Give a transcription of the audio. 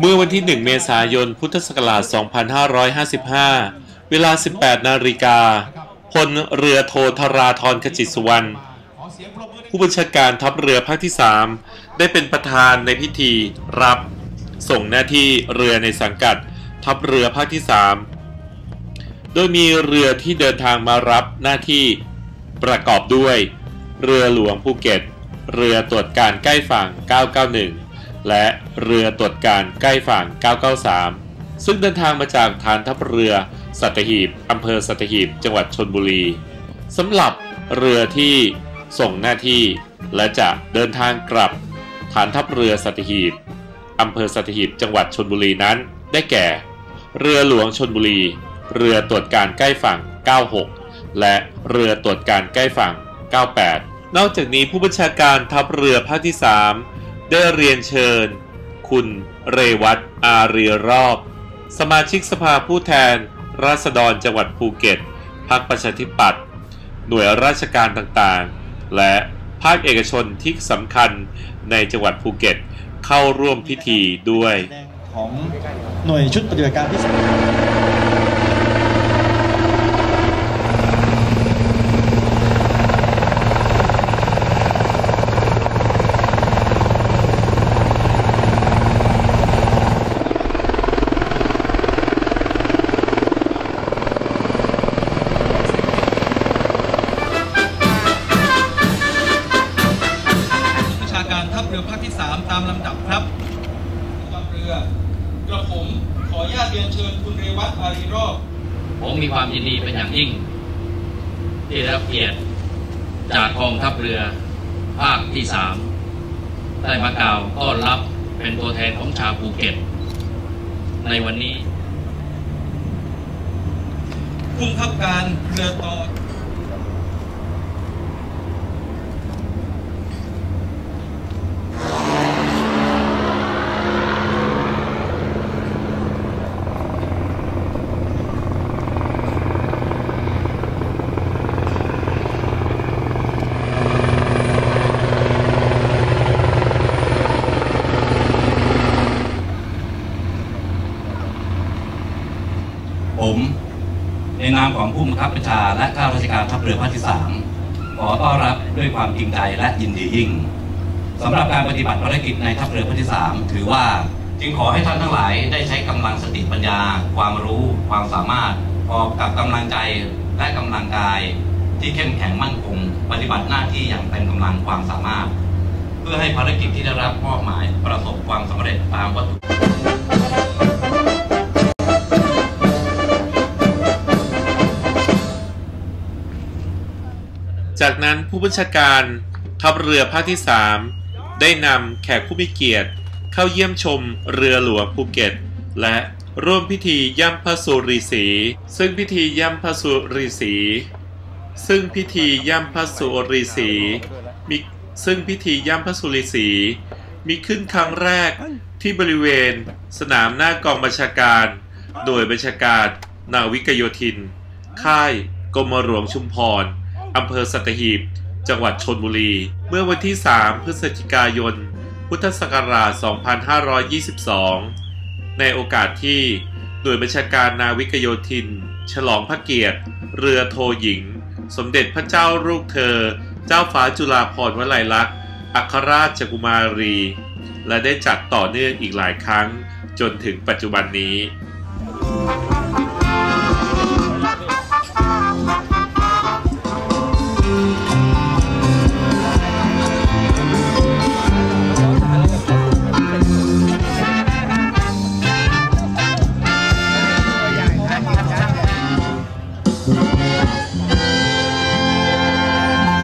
เมื่อวันที่ 1 เมษายน พุทธศักราช 2555 เวลา 18 นาฬิกา พลเรือโทธราธรขจิตสุวรรณ ผู้บัญชาการทัพเรือภาคที่ 3 ได้เป็นประธานในพิธีรับ ส่งหน้าที่เรือในสังกัดทัพเรือภาคที่ 3 โดยมีเรือที่เดินทางมารับหน้าที่ประกอบด้วย เรือหลวงภูเก็ต เรือตรวจการใกล้ฝั่ง 991 และเรือตรวจการใกล้ฝั่ง 993 ซึ่งเดินทางมาจากฐานทัพเรือสัตหีบอำเภอสัตหีบ จังหวัดชนบุรีสำหรับเรือที่ส่งหน้าที่ และจะเดินทางกลับ ฐานทัพเรือสัตหีบอำเภอสัตหีบ จังหวัดชนบุรีนั้น ได้แก่ เรือหลวงชนบุรี เรือตรวจการใกล้ฝั่ง 96 และเรือตรวจการใกล้ฝั่ง 98 นอกจากนี้ผู้บัญชาการทัพเรือภาคที่ 3 ได้เรียนเชิญ คุณเรวัตอารีรอบ สมาชิกสภาผู้แทน ราษฎรจังหวัดภูเก็ตพรรคประชาธิปัตย์หน่วยราชการต่างๆ และภาคเอกชนที่สำคัญในจังหวัดภูเก็ตเข้าร่วมพิธีด้วยของหน่วยชุดปฏิบัติการพิเศษ ออนุญาตเรียนเชิญคุณเรวัตอารีรอบผมมีความยินดีเป็นอย่างยิ่ง ที่ได้รับเกียรติจากกองทัพเรือภาคที่สามได้มากล่าวต้อนรับเป็นตัวแทนของชาวภูเก็ต ในวันนี้ผู้บังคับการเรือต่อ ผมในนามของ ผู้บังคับบัญชาและข้าราชการทัพเรือภาคที่สามขอต้อนรับด้วยความจริงใจและยินดียิ่งสำหรับการปฏิบัติภารกิจในทัพเรือภาคที่สามถือว่าจึงขอให้ท่านทั้งหลายได้ใช้กำลังสติปัญญา ความรู้ ความสามารถพร้อมกับกำลังใจและกำลังกาย ที่เข้มแข็งมั่นคงปฏิบัติหน้าที่อย่างเต็มกำลังความสามารถ เพื่อให้ภารกิจที่ได้รับมอบหมายประสบความสำเร็จตามวัตถุ จากนั้นผู้บัญชาการทัพเรือภาคที่ 3 ได้นำแขกผู้มีเกียรติ เข้าเยี่ยมชมเรือหลวงภูเก็ต และร่วมพิธีย่ำพระสุริสี ซึ่งพิธีย่ำพระสุริสี ซึ่งพิธีย่ำพระสุริสีมีซึ่งพิธีย่ำพระสุริสีมีขึ้นครั้งแรกที่บริเวณ สนามหน้ากองบัญชาการ โดยบัญชาการนาวิกโยธิน ค่ายกรมหลวงชุมพร อำเภอสัตหีบ จังหวัดชนบุรี เมื่อวันที่ 3 พฤศจิกายน พุทธศักราช 2522 ในโอกาสที่หน่วยบัญชาการนาวิกโยธิน ฉลองพระเกียรติ เรือโทหญิง สมเด็จพระเจ้าลูกเธอ เจ้าฟ้าจุฬาภรณ์วลัยลักษณ์อัครราชกุมารี และได้จัดต่อเนื่องอีกหลายครั้งจนถึงปัจจุบันนี้